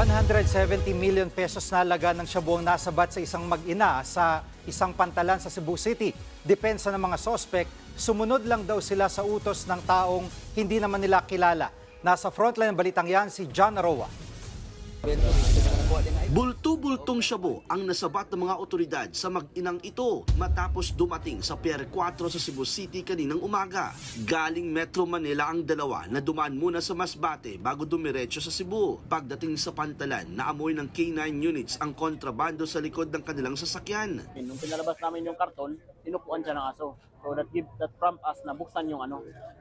170 million pesos na halaga ng shabu ang nasabat sa isang mag-ina sa isang pantalan sa Cebu City. Depensa ng mga sospek, sumunod lang daw sila sa utos ng taong hindi naman nila kilala. Nasa frontline ng balitang yan si John Aroa. Bulto-bultong shabu ang nasabat ng mga otoridad sa mag-inang ito matapos dumating sa Pier 4 sa Cebu City kaninang umaga. Galing Metro Manila ang dalawa na dumaan muna sa Masbate bago dumiretso sa Cebu. Pagdating sa pantalan, naamoy ng K9 units ang kontrabando sa likod ng kanilang sasakyan. Nung pinalabas namin yung karton, inupuan siya ng aso. So that give that prompt us na buksan yung ano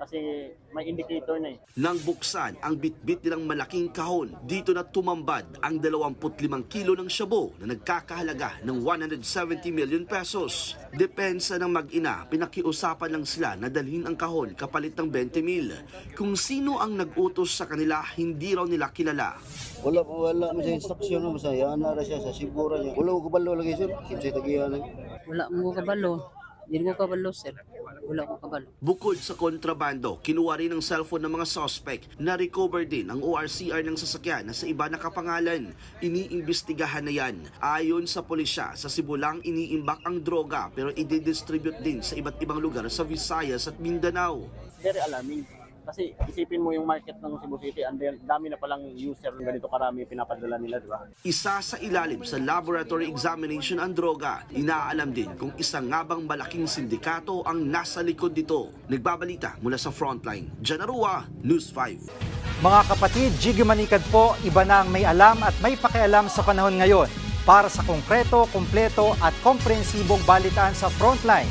kasi may indicator na eh. Nang buksan ang bitbit nilang malaking kahon, dito na tumambad ang 25 kilo ng shabu na nagkakahalaga ng 170 million pesos. Depensa ng mag-ina, pinakiusapan lang sila na dalhin ang kahon kapalit ng 20 mil. Kung sino ang nag-utos sa kanila, hindi raw nila kilala. Wala po, wala mo sa instruksyon mo sa yana ra siya sa sigura niya. Wala ko kabalo lagi sir. Kinsay tagiyan. Wala mo kabalo. Hindi ko kabalo, sir. Wala ko kabalo. Bukod sa kontrabando, kinuha rin ang cellphone ng mga suspect na recover din ang ORCR ng sasakyan na sa iba nakapangalan. Iniimbestigahan na yan. Ayon sa pulisya, sa Cebu lang iniimbak ang droga pero i-distribute din sa iba't ibang lugar sa Visayas at Mindanao. Very alarming. Kasi isipin mo yung market ng Cebu City, and then dami na palang user ng ganito karami pinapadala nila, di ba? Isa sa ilalim sa laboratory examination ang droga. Inaalam din kung isang nga bang malaking sindikato ang nasa likod nito. Nagbabalita mula sa frontline. Janarua, News 5. Mga kapatid, Jiggy Manikad po, iba na ang may alam at may pakialam sa panahon ngayon. Para sa konkreto, kumpleto at komprehensibong balitaan sa Frontline,